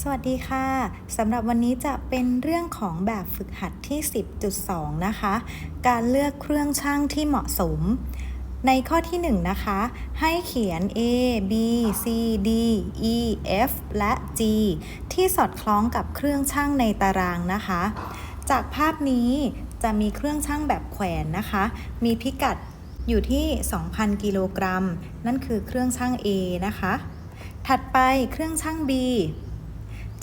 สวัสดีค่ะสำหรับวันนี้จะเป็นเรื่องของแบบฝึกหัดที่ 10.2 นะคะ การเลือกเครื่องช่างที่เหมาะสม ในข้อที่ 1 นะคะ ให้เขียน A B C D E F และ G ที่สอดคล้องกับเครื่องช่างในตารางนะคะ จากภาพนี้จะมีเครื่องช่างแบบแขวนนะคะ มีพิกัดอยู่ที่ 2,000 กิโลกรัม นั่นคือเครื่องช่าง A นะคะ ถัดไปเครื่องช่าง B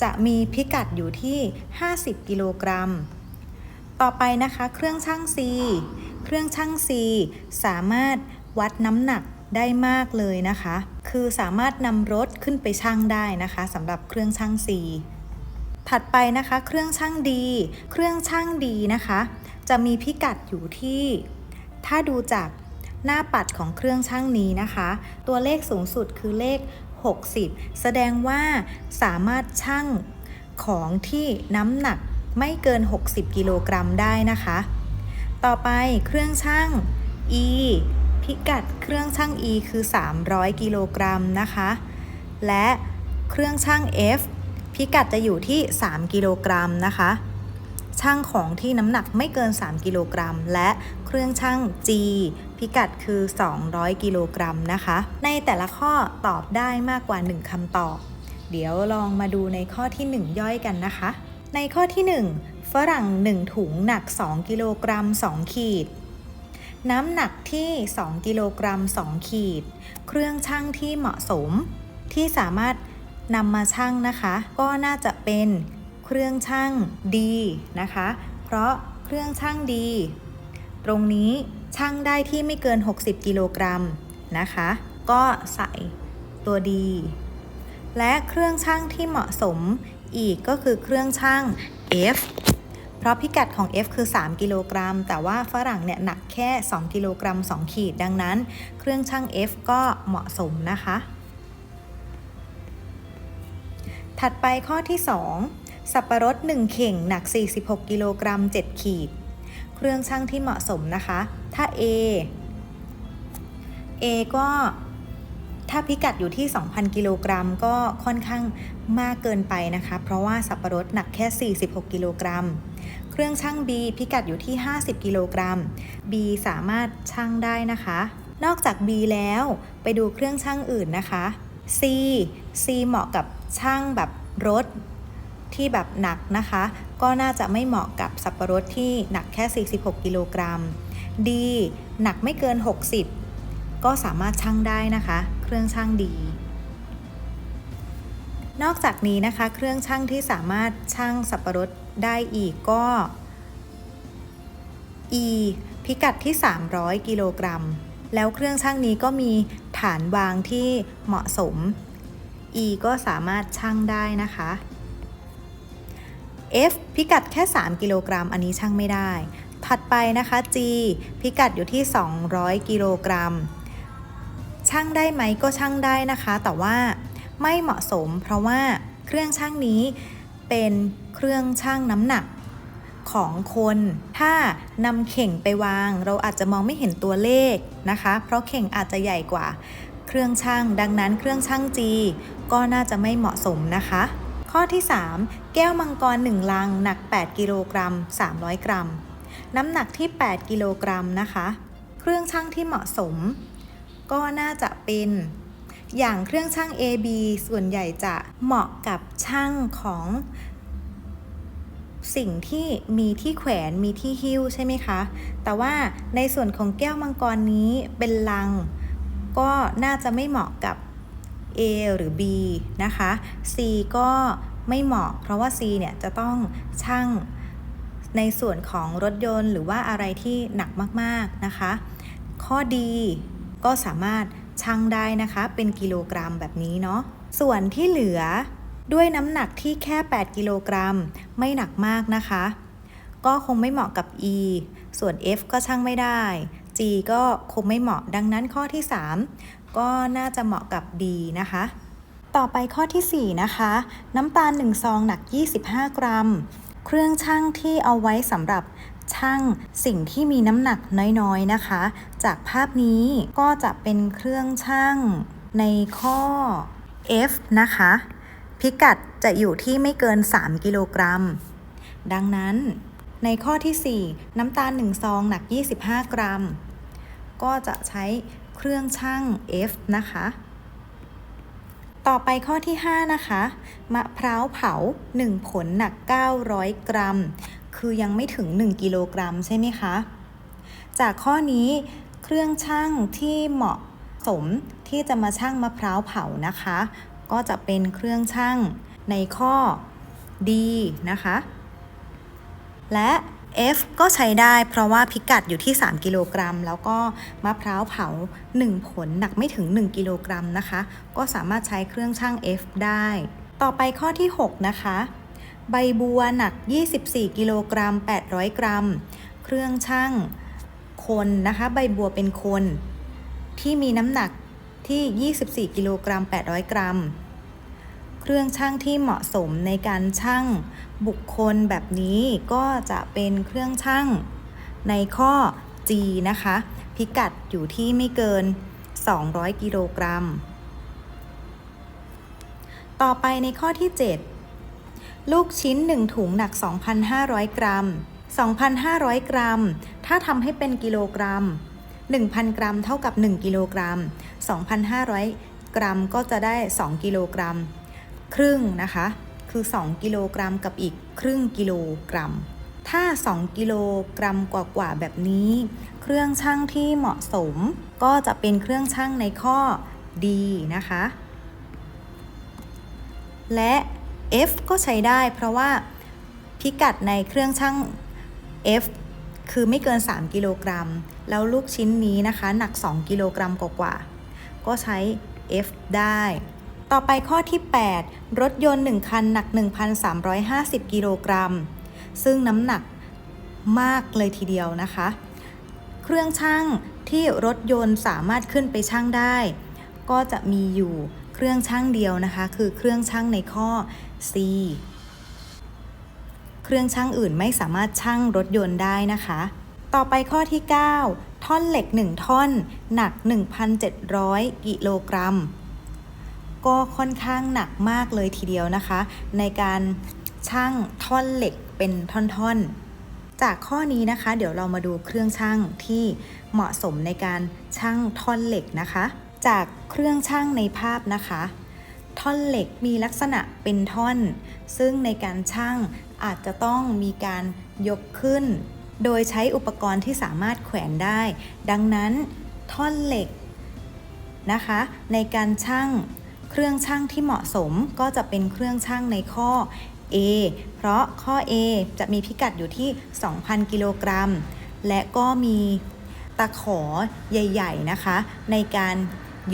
จะมีพิกัดอยู่ที่ 50 กิโลกรัม ต่อไปนะคะเครื่องช่าง C เครื่องช่าง C สามารถวัดน้ำหนักได้มากเลยนะคะ คือสามารถนำรถขึ้นไปชั่งได้นะคะสำหรับเครื่องช่าง C ถัดไปนะคะ เครื่องช่างดี เครื่องช่างดีนะคะ จะมีพิกัดอยู่ที่ ถ้าดูจากหน้าปัดของเครื่องช่างนี้นะคะ ตัวเลขสูงสุดคือเลข 60 แสดงว่าสามารถชั่งของที่น้ำหนักไม่เกิน 60 กิโลกรัมได้นะคะ ต่อไปเครื่องชั่ง E พิกัดเครื่องชั่ง E คือ 300 กิโลกรัมนะคะ และเครื่องชั่ง F พิกัดจะอยู่ที่ 3 กิโลกรัมนะคะ ช่างของที่น้ำหนักไม่เกิน 3 กิโลกรัม และเครื่องช่าง G พิกัดคือ 200 กิโลกรัมนะคะ ในแต่ละข้อตอบได้มากกว่า 1คำตอบ เดี๋ยวลองมาดูในข้อที่ 1 ย่อยกันนะคะ ในข้อที่ 1 ฝรั่ง 1 ถุงหนัก 2 กิโลกรัม 2 ขีด น้ำหนักที่ 2 กิโลกรัม 2 ขีด เครื่องช่างที่เหมาะสม ที่สามารถนำมาชั่งนะคะ ก็น่าจะเป็นเครื่องช่างดีนะคะ เพราะเครื่องช่างดี ตรงนี้ ชั่งได้ที่ไม่เกิน 60 กิโลกรัมนะคะ ก็ใส่ตัวดี และเครื่องช่างที่เหมาะสมอีกก็คือเครื่องช่าง F เพราะพิกัดของ F คือ 3 กิโลกรัม แต่ว่าฝรั่งเนี่ยหนักแค่ 2 กิโลกรัม 2 ขีด ดังนั้น เครื่องช่าง F ก็เหมาะสมนะคะ ถัดไปข้อที่ 2 สับปะรด 1 เข่ง หนัก 46 กิโลกรัม 7 ขีด เครื่องช่างที่เหมาะสมนะคะ ถ้า A A ก็ถ้าพิกัดอยู่ที่ 2,000 กิโลกรัมก็ค่อนข้างมากเกินไปนะคะ เพราะว่าสับปะรดหนักแค่ 46 กิโลกรัม เครื่องช่าง B พิกัดอยู่ที่ 50 กิโลกรัม B สามารถช่างได้นะคะ นอกจาก B แล้วไปดูเครื่องช่างอื่นนะคะ C C เหมาะกับช่างแบบรถ ที่แบบหนักนะคะ ก็น่าจะไม่เหมาะกับสับปะรดที่หนักแค่ 46 กิโลกรัม D หนักไม่เกิน 60 ก็สามารถชั่งได้นะคะ เครื่องชั่งดี นอกจากนี้นะคะ เครื่องชั่งที่สามารถชั่งสับปะรดได้อีกก็ E พิกัดที่ 300 กิโลกรัม แล้วเครื่องชั่งนี้ก็มีฐานวางที่เหมาะสม E ก็สามารถชั่งได้นะคะ F พิกัดแค่ 3 กิโลกรัม อันนี้ชั่งไม่ได้ ถัดไปนะคะ G พิกัดอยู่ที่ 200 กิโลกรัม ช่างได้ไหมก็ช่างได้นะคะ แต่ว่าไม่เหมาะสม เพราะว่าเครื่องช่างนี้เป็นเครื่องช่างน้ำหนักของคน ถ้านำเข่งไปวาง เราอาจจะมองไม่เห็นตัวเลขนะคะ เพราะเข่งอาจจะใหญ่กว่า เครื่องช่าง ดังนั้นเครื่องช่าง G ก็น่าจะไม่เหมาะสมนะคะ ข้อที่ 3 แก้วมังกร 1 ลัง หนัก 8 กิโลกรัม 300 กรัม น้ำหนักที่ 8 กิโลกรัมนะคะ เครื่องช่างที่เหมาะสม ก็น่าจะเป็น อย่างเครื่องช่าง AB ส่วนใหญ่จะเหมาะกับช่างของสิ่งที่มีที่แขวนมีที่หิ้วใช่ไหมคะ แต่ว่าในส่วนของแก้วมังกรนี้เป็นลัง ก็น่าจะไม่เหมาะกับ A หรือ B นะคะ C ก็ไม่เหมาะ เพราะว่า C เนี่ยจะต้องชั่งในส่วนของรถยนต์หรือว่าอะไรที่หนักมากๆนะคะ ข้อดีก็สามารถชั่งได้นะคะ เป็นกิโลกรัมแบบนี้เนาะ ส่วนที่เหลือด้วยน้ำหนักที่แค่ 8 กิโลกรัม ไม่หนักมากนะคะ ก็คงไม่เหมาะกับ E ส่วน F ก็ชั่งไม่ได้ G ก็คงไม่เหมาะ ดังนั้นข้อที่ 3 ก็น่าจะเหมาะกับ D นะคะ ต่อไปข้อที่ 4 นะคะ น้ำตาล1ซองหนัก 25 กรัม เครื่องชั่งที่เอาไว้สำหรับช่างสิ่งที่มีน้ำหนักน้อยๆนะคะ จากภาพนี้ก็จะเป็นเครื่องชั่งในข้อ F นะคะ พิกัดจะอยู่ที่ไม่เกิน 3 กิโลกรัม ดังนั้นในข้อที่ 4 น้ำตาล 1 ซอง หนัก 25 กรัม ก็จะใช้ เครื่องชั่ง F นะคะ ต่อไปข้อที่ 5 นะคะ มะพร้าวเผา 1 ผลหนัก 900 กรัม คือยังไม่ถึง 1 กิโลกรัมใช่ไหมคะ จากข้อนี้เครื่องชั่งที่เหมาะสมที่จะมาชั่งมะพร้าวเผานะคะ ก็จะเป็นเครื่องชั่งในข้อ D นะคะ และ F ก็ใช้ได้เพราะว่าพิกัดอยู่ที่ 3 กิโลกรัม แล้วก็มะพร้าวเผา 1 ผลหนักไม่ถึง 1 กิโลกรัมนะคะ ก็สามารถใช้เครื่องชั่ง F ได้ ต่อไปข้อที่ 6 นะคะ ใบบัวหนัก 24 กิโลกรัม 800 กรัม เครื่องชั่งคนนะคะ ใบบัวเป็นคน ที่มีน้ำหนักที่ 24 กิโลกรัม 800 กรัม เครื่องชั่งที่เหมาะสมในการชั่ง บุคคลแบบนี้ก็จะเป็นเครื่องชั่งในข้อ G นะคะ พิกัดอยู่ที่ไม่เกิน 200 กิโลกรัม ต่อไปในข้อที่ 7 ลูกชิ้น 1 ถุงหนัก 2,500 กรัม 2,500 กรัม ถ้าทำให้เป็นกิโลกรัม 1,000 กรัมเท่ากับ 1 กิโลกรัม 2,500 กรัมก็จะได้ 2 กิโลกรัม ครึ่งนะคะ คือ 2 กิโลกรัมกับอีกครึ่งกิโลกรัม ถ้า 2 กิโลกรัมกว่าๆแบบนี้ เครื่องชั่งที่เหมาะสม ก็จะเป็นเครื่องชั่งในข้อ D นะคะ และ F ก็ใช้ได้เพราะว่าพิกัดในเครื่องชั่ง F คือไม่เกิน 3 กิโลกรัม แล้วลูกชิ้นนี้นะคะ หนัก 2 กิโลกรัมกว่าๆก็ใช้ F ได้ ต่อไปข้อที่ 8 รถยนต์ 1 คันหนัก 1,350 กิโลกรัม ซึ่งน้ำหนักมากเลยทีเดียวนะคะ เครื่องชั่งที่รถยนต์สามารถขึ้นไปชั่งได้ ก็จะมีอยู่เครื่องชั่งเดียวนะคะ คือเครื่องชั่งในข้อ C เครื่องชั่งอื่นไม่สามารถชั่งรถยนต์ได้นะคะ ต่อไปข้อที่ 9 ท่อนเหล็ก 1 ท่อน หนัก 1,700 กิโลกรัม ก็ค่อนข้างหนักมากเลยทีเดียวนะคะ ในการชั่งท่อนเหล็กเป็นท่อนๆ จากข้อนี้นะคะ เดี๋ยวเรามาดูเครื่องชั่งที่เหมาะสมในการชั่งท่อนเหล็กนะคะ จากเครื่องชั่งในภาพนะคะ ท่อนเหล็กมีลักษณะเป็นท่อน ซึ่งในการชั่งอาจจะต้องมีการยกขึ้น โดยใช้อุปกรณ์ที่สามารถแขวนได้ ดังนั้นท่อนเหล็กนะคะ ในการชั่ง เครื่องชั่งที่เหมาะสมก็จะเป็นเครื่องชั่งในข้อ A เพราะข้อ A จะมีพิกัดอยู่ที่ 2,000 กิโลกรัม และก็มีตะขอใหญ่ ๆ นะคะ ในการ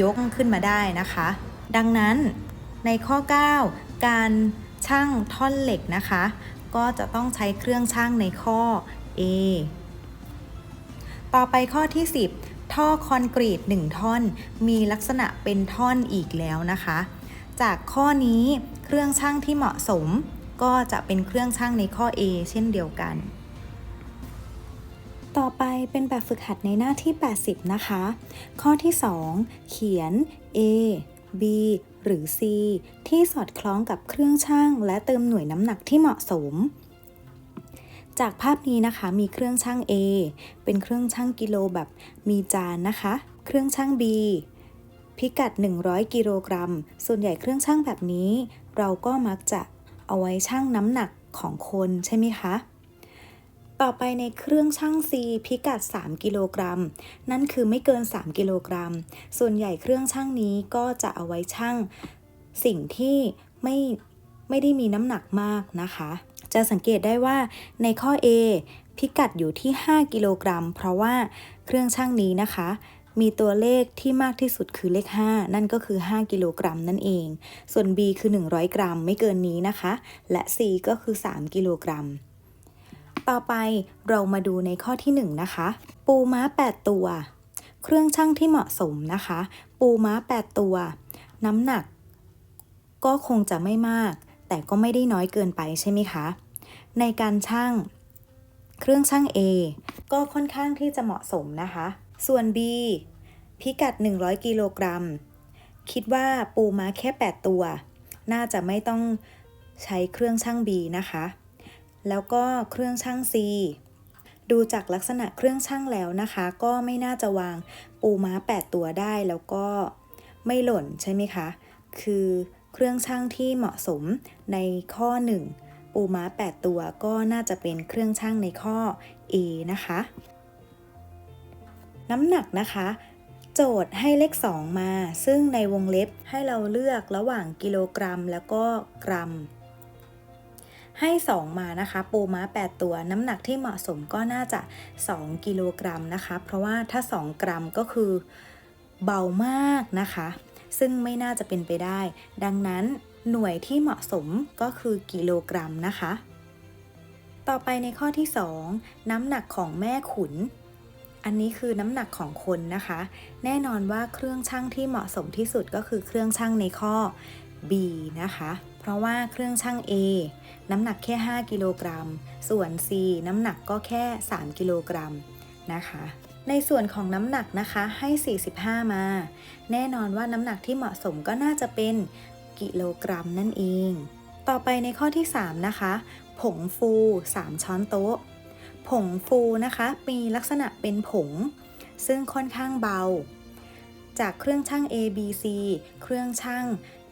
ยกขึ้นมาได้นะคะ ดังนั้นในข้อ 9 การชั่งท่อนเหล็กนะคะ ก็จะต้องใช้เครื่องชั่งในข้อ A ต่อไปข้อที่ 10 ท่อคอนกรีต 1 ท่อน มีลักษณะเป็นท่อนอีกแล้วนะคะ จากข้อนี้เครื่องชั่งที่เหมาะสม ก็จะเป็นเครื่องชั่งในข้อ A เช่นเดียวกัน ต่อไปเป็นแบบฝึกหัดในหน้าที่ 80 นะคะ ข้อที่ 2 เขียน A B หรือ C ที่สอดคล้องกับเครื่องชั่งและเติมหน่วยน้ำหนักที่เหมาะสม จากภาพนี้นะคะมีเครื่องชั่ง A เป็นเครื่องชั่งกิโลแบบมีจานนะคะ เครื่องชั่ง B พิกัด 100 กิโลกรัม ส่วนใหญ่เครื่องชั่งแบบนี้ เราก็มักจะเอาไว้ชั่งน้ำหนักของคนใช่ไหมคะ ต่อไปในเครื่องชั่ง C พิกัด 3 กิโลกรัม นั่นคือไม่เกิน 3 กิโลกรัม ส่วนใหญ่เครื่องชั่งนี้ก็จะเอาไว้ชั่งสิ่งที่ไม่ไม่ได้มีน้ำหนักมากนะคะ จะสังเกตได้ว่าในข้อ A พิกัดอยู่ที่ 5 กิโลกรัม เพราะว่าเครื่องชั่งนี้นะคะ มีตัวเลขที่มากที่สุดคือเลข 5 นั่นก็คือ 5 กิโลกรัมนั่นเอง ส่วน B คือ 100 กรัม ไม่เกินนี้นะคะ และ C ก็คือ 3 กิโลกรัม ต่อไปเรามาดูในข้อที่ 1 นะคะ ปูม้า 8 ตัว เครื่องชั่งที่เหมาะสมนะคะ ปูม้า 8 ตัว น้ำหนักก็คงจะไม่มาก แต่ก็ไม่ได้น้อยเกินไปใช่ไหมคะ ในการชั่งเครื่องชั่ง A ก็ค่อนข้างที่จะเหมาะสมนะคะ ส่วน B พิกัด 100 กิโลกรัม คิดว่าปูม้าแค่ 8 ตัว น่าจะไม่ต้องใช้เครื่องช่าง B นะคะ แล้วก็เครื่องช่าง C ดูจากลักษณะเครื่องช่างแล้วนะคะ ก็ไม่น่าจะวางปูม้า 8 ตัวได้แล้วก็ไม่หล่นใช่ไหมคะ คือ เครื่องช่างที่เหมาะสมในข้อ 1 ปูม้า 8 ตัวก็น่าจะเป็นเครื่องช่างในข้อ A นะคะ น้ำหนักนะคะ โจทย์ให้เลข 2 มา ซึ่งในวงเล็บให้เราเลือกระหว่างกิโลกรัมแล้วก็กรัม ให้ 2 มานะคะ ปูม้า 8 ตัว น้ำหนักที่เหมาะสมก็น่าจะ 2 กิโลกรัมนะคะ เพราะว่าถ้า 2 กรัมก็คือเบามากนะคะ ซึ่งไม่น่าจะเป็นไปได้ ดังนั้นหน่วยที่เหมาะสมก็คือกิโลกรัมนะคะ ต่อไปในข้อที่ 2 น้ำหนักของแม่ขุน อันนี้คือน้ำหนักของคนนะคะ แน่นอนว่าเครื่องชั่งที่เหมาะสมที่สุดก็คือเครื่องชั่งในข้อ B นะคะ เพราะว่าเครื่องชั่ง A น้ำหนักแค่ 5 กิโลกรัม ส่วน C น้ำหนักก็แค่ 3 กิโลกรัมนะคะ ในส่วนของน้ำหนักนะคะให้ 45 มา แน่นอนว่าน้ำหนักที่เหมาะสมก็น่าจะเป็นกิโลกรัมนั่นเอง ต่อไปในข้อที่ 3 นะคะ ผงฟู 3 ช้อนโต๊ะ ผงฟูนะคะมีลักษณะเป็นผง ซึ่งค่อนข้างเบา จากเครื่องชั่ง A B C เครื่องชั่ง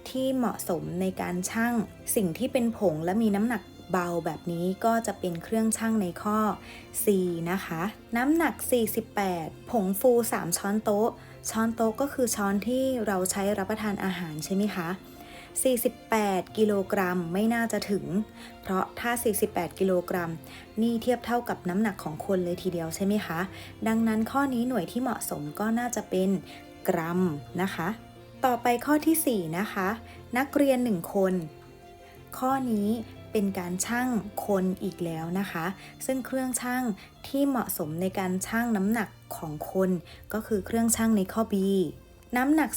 ที่เหมาะสมในการชั่งสิ่งที่เป็นผงและมีน้ำหนัก เบาแบบนี้ก็จะเป็นเครื่องชั่งในข้อ C นะคะ น้ำหนัก 48 ผงฟู 3 ช้อนโต๊ะ ช้อนโต๊ะก็คือช้อนที่เราใช้รับประทานอาหารใช่ไหมคะ 48 กิโลกรัมไม่น่าจะถึง เพราะถ้า 48 กิโลกรัม นี่เทียบเท่ากับน้ำหนักของคนเลยทีเดียวใช่ไหมคะ ดังนั้นข้อนี้หน่วยที่เหมาะสมก็น่าจะเป็นกรัมนะคะ ต่อไปข้อที่ 4 นะคะ นักเรียน 1 คน ข้อนี้ เป็นการชั่งคนอีกแล้วนะคะ ซึ่งเครื่องชั่งที่เหมาะสมในการชั่งน้ำหนักของคนก็คือเครื่องชั่งในข้อ B น้ำหนัก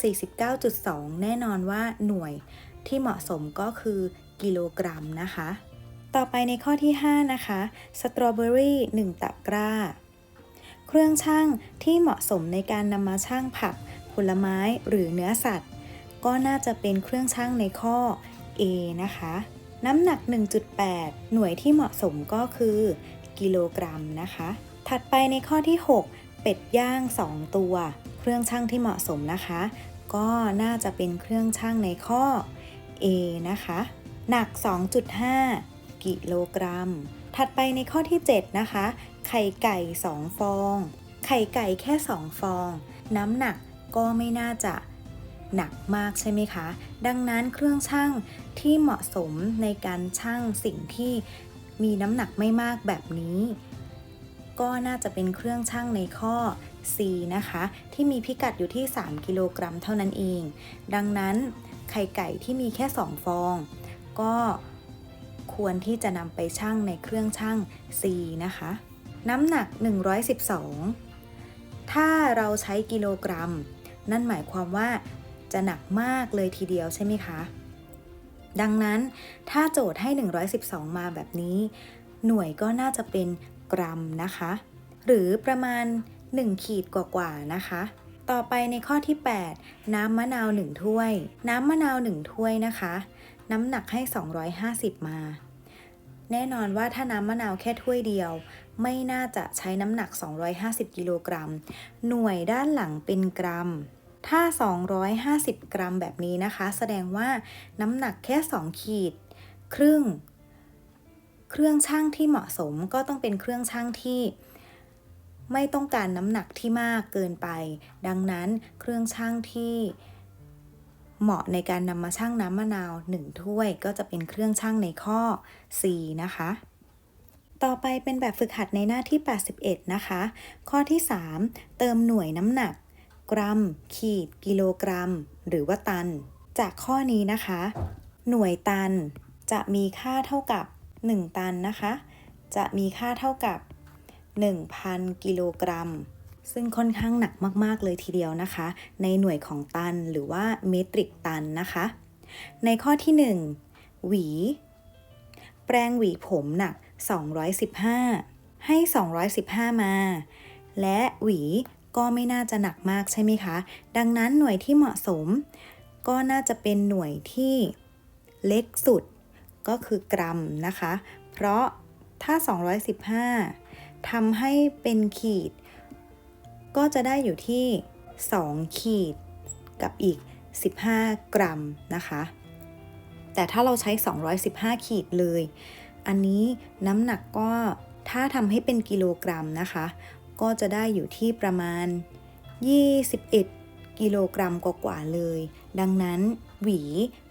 49.2 แน่นอนว่าหน่วยที่เหมาะสมก็คือกิโลกรัมนะคะ ต่อไปในข้อที่ 5 นะคะสตรอเบอรี่1ตะกร้า เครื่องชั่งที่เหมาะสมในการนำมาชั่งผัก ผลไม้หรือเนื้อสัตว์ ก็น่าจะเป็นเครื่องชั่งในข้อ A นะคะ น้ำหนัก 1.8 หน่วยที่เหมาะสมก็คือ กิโลกรัมนะคะ ถัดไปในข้อที่ 6 เป็ดย่าง 2 ตัว เครื่องชั่งที่เหมาะสมนะคะ ก็น่าจะเป็นเครื่องชั่งในข้อ A นะคะ หนัก 2.5 กิโลกรัม ถัดไปในข้อที่ 7 นะคะ ไข่ไก่ 2 ฟอง ไข่ไก่แค่ 2 ฟอง น้ำหนักก็ไม่น่าจะ หนักมากใช่ไหมคะ ดังนั้นเครื่องชั่งที่เหมาะสมในการชั่งสิ่งที่มีน้ำหนักไม่มากแบบนี้ ก็น่าจะเป็นเครื่องชั่งในข้อ C นะคะ ที่มีพิกัดอยู่ที่ 3 กิโลกรัมเท่านั้นเอง ดังนั้นไข่ไก่ที่มีแค่ 2 ฟอง ก็ควรที่จะนำไปชั่งในเครื่องชั่ง C นะคะ น้ำหนัก 112 ถ้าเราใช้กิโลกรัม นั่นหมายความว่า จะหนักมากเลยทีเดียวใช่ไหมคะ ดังนั้นถ้าโจทย์ให้ 112 มาแบบนี้ หน่วยก็น่าจะเป็นกรัมนะคะ หรือประมาณ 1 ขีดกว่าๆนะคะ ต่อไปในข้อที่ 8 น้ำมะนาว 1 ถ้วย น้ำมะนาว 1 ถ้วยนะคะ น้ำหนักให้ 250 มา แน่นอนว่าถ้าน้ำมะนาวแค่ถ้วยเดียวไม่น่าจะใช้น้ำหนัก 250 กิโลกรัม หน่วยด้านหลังเป็นกรัม ถ้า 250 กรัมแบบนี้นะคะ แสดงว่าน้ำหนักแค่ 2 ขีด ครึ่ง เครื่องช่างที่เหมาะสมก็ต้องเป็นเครื่องช่างที่ ไม่ต้องการน้ำหนักที่มากเกินไป ดังนั้นเครื่องช่างที่เหมาะในการนำมาชั่งน้ำมะนาว 1 ถ้วยก็จะเป็นเครื่องชั่งในข้อ C นะคะ ต่อไปเป็นแบบฝึกหัดในหน้าที่ 81 นะคะ ข้อที่ 3 เติมหน่วยน้ำหนัก กรัม ขีด กิโลกรัม หรือว่าตัน จากข้อนี้นะคะ หน่วยตันจะมีค่าเท่ากับ 1 ตันนะคะ จะมีค่าเท่ากับ 1,000 กิโลกรัม ซึ่งค่อนข้างหนักมากๆเลยทีเดียวนะคะ ในหน่วยของตันหรือว่าเมตริกตันนะคะ ในข้อที่ 1 หวี แปรงหวีผมหนัก 215 ให้ 215 มา และหวี ก็ไม่น่าจะหนักมากใช่ไหมคะ ดังนั้นหน่วยที่เหมาะสม ก็น่าจะเป็นหน่วยที่เล็กสุดก็คือกรัมนะคะ เพราะถ้า 215ทำให้เป็นขีด ก็จะได้อยู่ที่ 2 ขีดกับอีก 15 กรัมนะคะ แต่ถ้าเราใช้ 215 ขีดเลย อันนี้น้ำหนักก็ถ้าทำให้เป็นกิโลกรัมนะคะ ก็จะได้อยู่ที่ประมาณ 21 กิโลกรัมกว่าๆเลย ดังนั้นหวี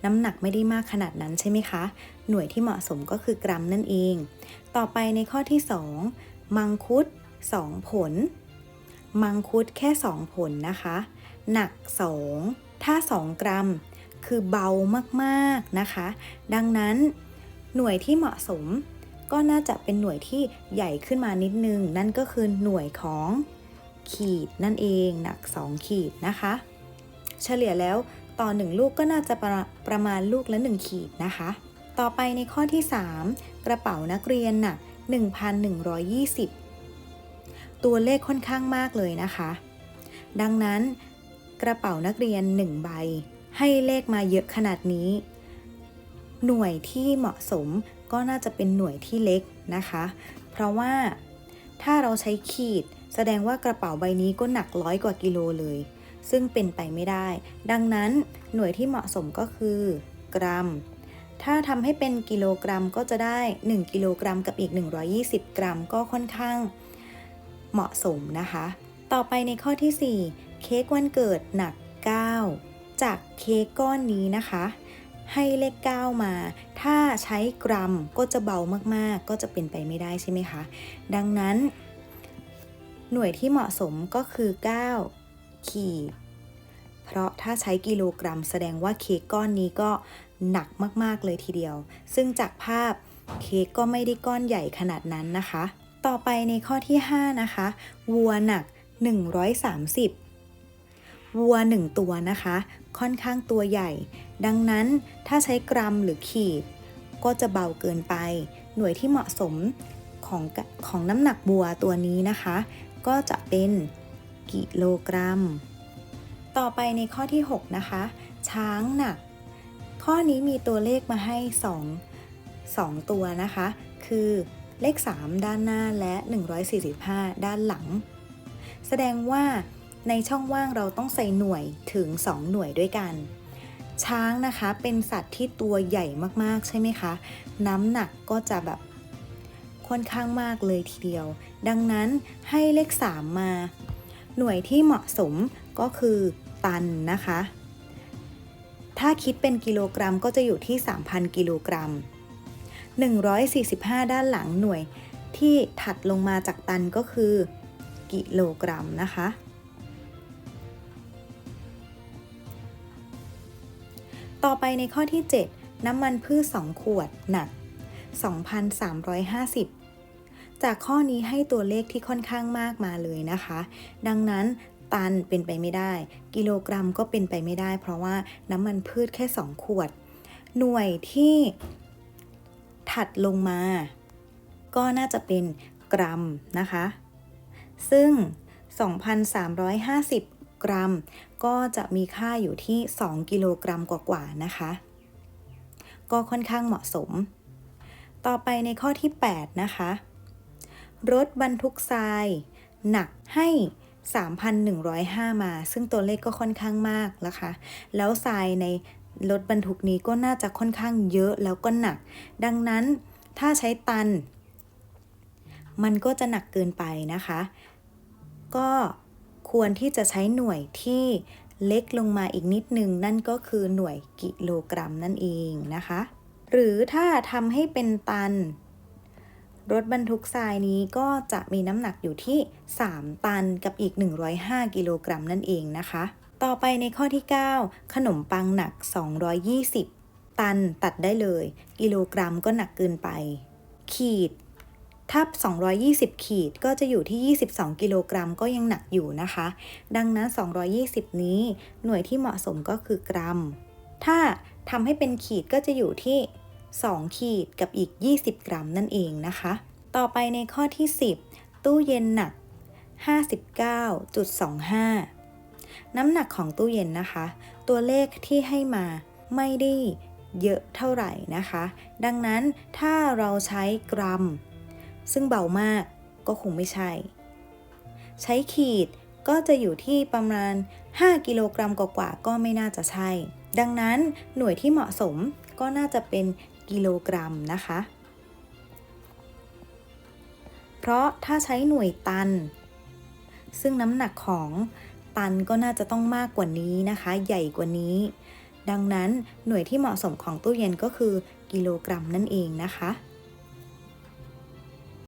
น้ำหนักไม่ได้มากขนาดนั้นใช่ไหมคะ หน่วยที่เหมาะสมก็คือกรัมนั่นเอง ต่อไปในข้อที่ 2 มังคุด 2 ผล มังคุดแค่ 2 ผลนะคะ หนัก 2 ถ้า 2 กรัม คือเบามากๆนะคะ ดังนั้นหน่วยที่เหมาะสม ก็น่าจะเป็นหน่วยที่ใหญ่ขึ้นมานิดนึง นั่นก็คือหน่วยของขีดนั่นเองหนัก 2 ขีดนะคะ เฉลี่ยแล้วต่อ 1 ลูกก็น่าจะประประมาณลูกละ 1 ขีดนะคะ ต่อไปในข้อที่ 3 กระเป๋านักเรียนหนัก 1,120 ตัวเลขค่อนข้างมากเลยนะคะ ดังนั้นกระเป๋านักเรียน 1 ใบ ให้เลขมาเยอะขนาดนี้ หน่วยที่เหมาะสม ก็น่าจะเป็นหน่วยที่เล็กนะคะ เพราะว่าถ้าเราใช้ขีด แสดงว่ากระเป๋าใบนี้ก็หนักร้อยกว่ากิโลเลย ซึ่งเป็นไปไม่ได้ ดังนั้นหน่วยที่เหมาะสมก็คือ กรัม ถ้าทำให้เป็นกิโลกรัมก็จะได้ 1 กิโลกรัมกับอีก 120 กรัมก็ค่อนข้างเหมาะสมนะคะ ต่อไปในข้อที่ 4 เค้กวันเกิดหนัก 9 จากเค้กก้อนนี้นะคะ ให้เลข 9 มา ถ้าใช้กรัมก็จะเบามากๆ ก็จะเป็นไปไม่ได้ใช่ไหมคะ ดังนั้น หน่วยที่เหมาะสมก็คือ 9 ขีด เพราะถ้าใช้กิโลกรัม แสดงว่าเค้กก้อนนี้ก็หนักมากๆเลยทีเดียว ซึ่งจากภาพเค้กก็ไม่ได้ก้อนใหญ่ขนาดนั้นนะคะ ต่อไปในข้อที่ 5 นะคะ วัวหนัก 130วัว 1 ตัวนะคะ ค่อนข้างตัวใหญ่ ดังนั้นถ้าใช้กรัมหรือขีด ก็จะเบาเกินไป หน่วยที่เหมาะสมของของน้ำหนักวัวตัวนี้นะคะ ก็จะเป็นกิโลกรัม ต่อไปในข้อที่ 6 นะคะ ช้างหนัก ข้อนี้มีตัวเลขมาให้ 2 2 ตัวนะคะ คือเลข 3 ด้านหน้าและ 145 ด้านหลัง แสดงว่าในช่องว่างเราต้องใส่หน่วยถึง 2 หน่วยด้วยกัน ช้างนะคะเป็นสัตว์ที่ตัวใหญ่มากๆใช่ไหมคะ น้ำหนักก็จะแบบค่อนข้างมากเลยทีเดียว ดังนั้นให้เลข 3 มา หน่วยที่เหมาะสมก็คือตันนะคะ ถ้าคิดเป็นกิโลกรัมก็จะอยู่ที่ 3,000 กิโลกรัม 145 ด้านหลังหน่วยที่ถัดลงมาจากตันก็คือ กิโลกรัมนะคะ ต่อไปในข้อที่ 7 น้ำมันพืช 2 ขวด หนัก 2,350 จากข้อนี้ให้ตัวเลขที่ค่อนข้างมากมาเลยนะคะ ดังนั้นตันเป็นไปไม่ได้ กิโลกรัมก็เป็นไปไม่ได้ เพราะว่าน้ำมันพืชแค่ 2 ขวด หน่วยที่ถัดลงมา ก็น่าจะเป็นกรัมนะคะ ซึ่ง 2,350 กรัม ก็จะมีค่าอยู่ที่ 2 กิโลกรัมกว่าๆนะคะ ก็ค่อนข้างเหมาะสม ต่อไปในข้อที่ 8 นะคะ รถบรรทุกทราย หนักให้ 3,105 มา ซึ่งตัวเลขก็ค่อนข้างมากนะคะ แล้วทรายในรถบรรทุกนี้ก็น่าจะค่อนข้างเยอะแล้วก็หนัก ดังนั้นถ้าใช้ตัน มันก็จะหนักเกินไปนะคะ ก็ ควรที่จะใช้หน่วยที่เล็กลงมาอีกนิดนึง นั่นก็คือหน่วยกิโลกรัมนั่นเองนะคะ หรือถ้าทำให้เป็นตัน รถบรรทุกทรายนี้ก็จะมีน้ำหนักอยู่ที่ 3 ตันกับอีก 105 กิโลกรัมนั่นเองนะคะ ต่อไปในข้อที่ 9 ขนมปังหนัก 220 ตันตัดได้เลย กิโลกรัมก็หนักเกินไป ขีด ถ้า 220 ขีดก็จะอยู่ที่ 22 กิโลกรัมก็ยังหนักอยู่นะคะ ดังนั้น 220 นี้หน่วยที่เหมาะสมก็คือกรัม ถ้าทำให้เป็นขีดก็จะอยู่ที่ 2 ขีดกับอีก 20 กรัมนั่นเองนะคะ ต่อไปในข้อที่ 10 ตู้เย็นหนัก 59.25 น้ำหนักของตู้เย็นนะคะ ตัวเลขที่ให้มาไม่ได้เยอะเท่าไหร่นะคะ ดังนั้นถ้าเราใช้กรัม ซึ่งเบามากก็คงไม่ใช่ ใช้ขีดก็จะอยู่ที่ประมาณ 5 กิโลกรัมกว่าๆก็ไม่น่าจะใช่ ดังนั้นหน่วยที่เหมาะสมก็น่าจะเป็นกิโลกรัมนะคะ เพราะถ้าใช้หน่วยตัน ซึ่งน้ำหนักของตันก็น่าจะต้องมากกว่านี้นะคะ ใหญ่กว่านี้ ดังนั้นหน่วยที่เหมาะสมของตู้เย็นก็คือกิโลกรัมนั่นเองนะคะ